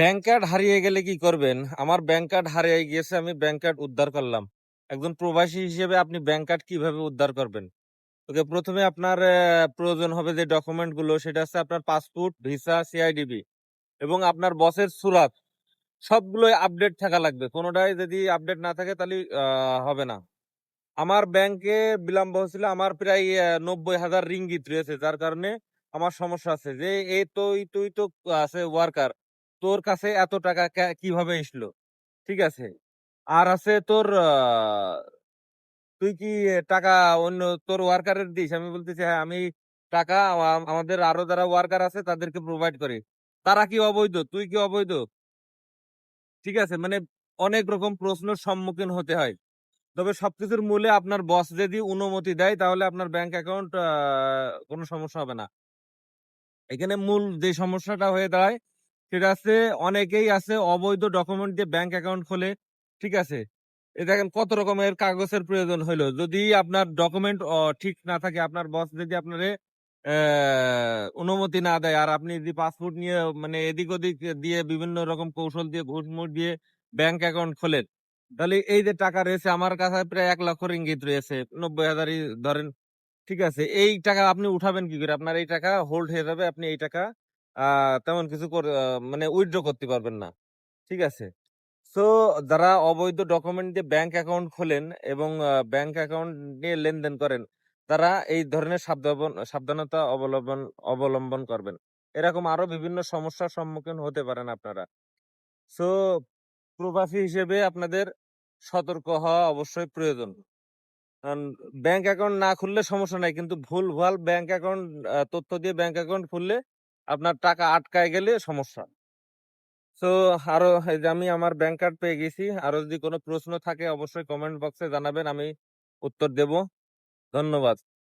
Bank card হারিয়ে গেলে কি করবেন? আমার ব্যাংক কার্ড হারিয়ে গিয়েছে, আমি ব্যাংক কার্ড উদ্ধার করলাম। একজন প্রবাসী হিসেবে আপনি ব্যাংক কার্ড কীভাবে উদ্ধার করবেন? ওকে ১ম এ আপনার প্রয়োজন হবে যে ডকুমেন্টগুলো সেটা হচ্ছে আপনার পাসপোর্ট, ভিসা, সিআইডিবি এবং আপনার বসের সুরাত। সবগুলোই আপডেট থাকা লাগবে। কোনোটাই যদি আপডেট না থাকে তাহলে হবে না। আমার ব্যাংকে বিলম্ব হয়েছিল আমার প্রায় নব্বই হাজার রিঙ্গিত রয়েছে। যার কারণে আমার সমস্যা আছে যে এই তুই তুই তো আছে ওয়ার্কার। তোর কাছে এত টাকা কীভাবে আসলো? ঠিক আছে? আর আছে তোর তুই কি টাকা অন্য তোর ওয়ার্কারের দিস? আমি বলতেছি হ্যাঁ, আমি টাকা আমাদের আরও যারা ওয়ার্কার আছে তাদেরকে প্রোভাইড করি। তারা কি অবৈধ? তুই কি অবৈধ? ঠিক আছে? মানে অনেক রকম প্রশ্নের সম্মুখীন হতে হয়। তবে সবকিছুর মূলে আপনার বস যদি অনুমতি দেয় তাহলে আপনার ব্যাংক অ্যাকাউন্ট কোন সমস্যা হবে না। এখানে মূল যে সমস্যাটা হয়ে দাঁড়ায় সেটা আছে অনেকেই আছে অবৈধ ডকুমেন্ট দিয়ে ব্যাংক অ্যাকাউন্ট খোলে। ঠিক আছে? এই দেখেন কত রকমের কাগজের প্রয়োজন হইল। যদি আপনার ডকুমেন্ট ঠিক না থাকে আপনার বস যদি আপনারে অনুমতি না দেয় আর আপনি যদি পাসপোর্ট নিয়ে মানে এদিক ওদিক দিয়ে বিভিন্ন রকম কৌশল দিয়ে ঘুষ-মুস দিয়ে ব্যাংক অ্যাকাউন্ট খোলেন। তাহলে এই যে টাকা রয়েছে আমার কাছে প্রায় ১,০০,০০০ রিঙ্গিত রয়েছে। ৯০,০০০ই ধরেন। ঠিক আছে? এই টাকা আপনি উঠাবেন কি করে? আপনার এই টাকা হোল্ড হয়ে যাবে। আপনি এই টাকা তেমন কিছু মানে উইথড্র করতে পারবেন না। ঠিক আছে? সো যারা অবৈধ ডকুমেন্ট দিয়ে ব্যাংক অ্যাকাউন্ট খোলেন এবং ব্যাংক অ্যাকাউন্ট নিয়ে লেনদেন করেন, তারা এই ধরনের সাবধানতা অবলম্বন অবলম্বন করবেন। এরকম আরও বিভিন্ন সমস্যার সম্মুখীন হতে পারেন আপনারা। সো প্রবাসী হিসেবে আপনাদের সতর্ক হওয়া অবশ্যই প্রয়োজন। ব্যাংক অ্যাকাউন্ট না খুললে সমস্যা নাই। কিন্তু ভুলভাল ব্যাংক অ্যাকাউন্ট তথ্য দিয়ে ব্যাংক অ্যাকাউন্ট খুললে আপনার টাকা আটকায় গেলে সমস্যা। সো আরও এই যে আমি আমার ব্যাংক কার্ড পেয়ে গেছি। আরও যদি কোনো প্রশ্ন থাকে, অবশ্যই কমেন্ট বক্সে জানাবেন। আমি উত্তর দেব। ধন্যবাদ।